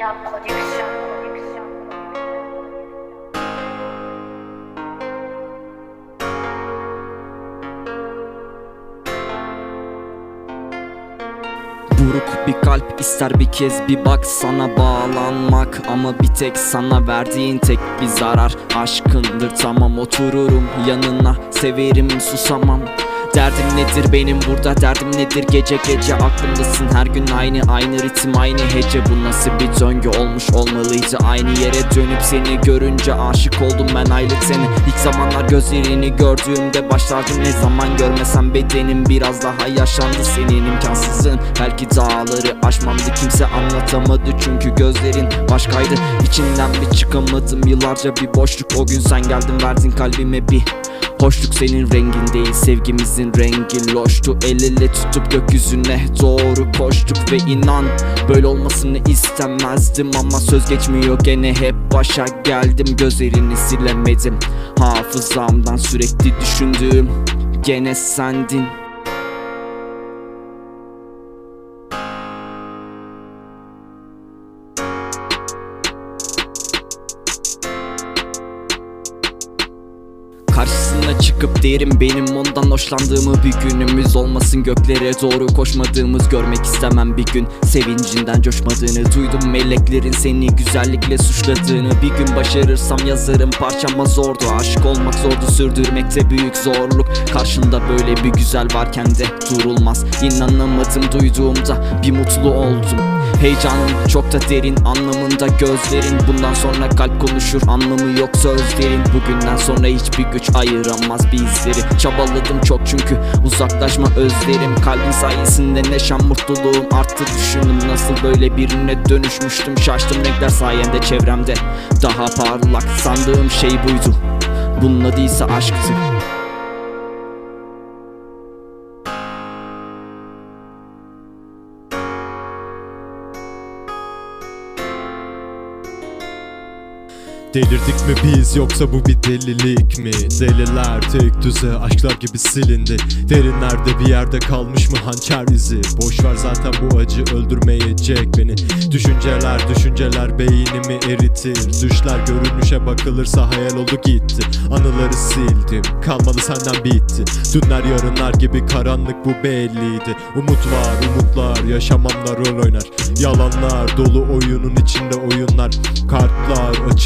Buruk bir kalp ister bir kez bir bak sana bağlanmak. Ama bir tek sana verdiğin tek bir zarar. Aşkındır tamam otururum yanına. Severim susamam Derdim nedir benim burada? Derdim nedir? Gece gece aklımdasın. Her gün aynı aynı ritim aynı hece. Bu nasıl bir döngü olmuş olmalıydı? Aynı yere dönüp seni görünce aşık oldum ben aylık seni. İlk zamanlar gözlerini gördüğümde başlardım. Ne zaman görmesem bedenim biraz daha yaşandı. Senin imkansızın. Belki dağları aşmamdı. Kimse anlatamadı çünkü gözlerin başkaydı. İçinden bir çıkamadım. Yıllarca bir boşluk. O gün sen geldin verdin kalbime bir Hoşluk senin rengin değil sevgimizin rengi loştu. El ele tutup gökyüzüne doğru koştuk ve inan Böyle olmasını istemezdim. Ama söz geçmiyor gene hep başa geldim. Gözlerini silemedim hafızamdan sürekli düşündüğüm gene sendin Karşısına çıkıp derim benim ondan hoşlandığımı bir günümüz olmasın göklere doğru koşmadığımız görmek istemem bir gün. Sevincinden coşmadığını duydum meleklerin seni güzellikle suçladığını. Bir gün başarırsam yazarım parçama zordu Aşık olmak zordu sürdürmekte büyük zorluk. Karşında böyle bir güzel varken de durulmaz. İnanamadım duyduğumda bir mutlu oldum. Heyecanın çok da derin anlamında gözlerin. Bundan sonra kalp konuşur anlamı yok sözlerin Bugünden sonra hiçbir güç ayıramaz bizleri. Çabaladım çok çünkü uzaklaşma özlerim. Kalbin sayesinde neşem mutluluğum arttı. Düşündüm nasıl böyle birine dönüşmüştüm. Şaştım renkler sayende çevremde. Daha parlak sandığım şey buydu. Bunun adı ise aşktı Delirdik mi biz yoksa bu bir delilik mi? Deliler tek düze aşklar gibi silindi. Derinlerde bir yerde kalmış mı hançer izi? Boş ver zaten bu acı öldürmeyecek beni. Düşünceler düşünceler beynimi eritir. Düşler görünüşe bakılırsa hayal oldu gitti. Anıları sildim kalmadı senden bitti. Dünler yarınlar gibi karanlık bu belliydi. Umut var umutlar yaşamamla rol oynar. Yalanlar dolu oyunun içinde oyunlar. Kartlar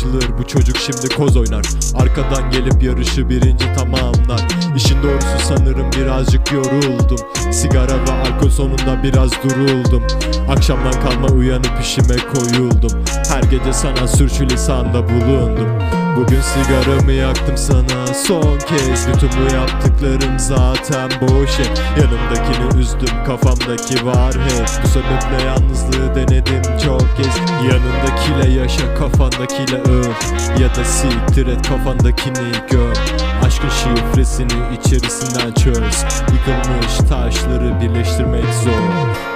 açılır bu çocuk şimdi koz oynar. Arkadan gelip yarışı birinci tamamlar. İşin doğrusu sanırım birazcık yoruldum. Sigara ve alkol sonunda biraz duruldum. Akşamdan kalma uyanıp işime koyuldum. Her gece sana sürçülisanda bulundum. Bugün sigaramı yaktım sana. Son kez Bütün bu yaptıklarım zaten boş hep. Yanımdakini üzdüm kafamdaki var hep. Bu sebeple yalnızlığı denedim çok kez. Yanındakiyle yaşa kafandakiyle öl Ya da siktir et kafandakini gör. Aşkın şifresini içerisinden çöz. Yıkılmış taşları birleştirmek zor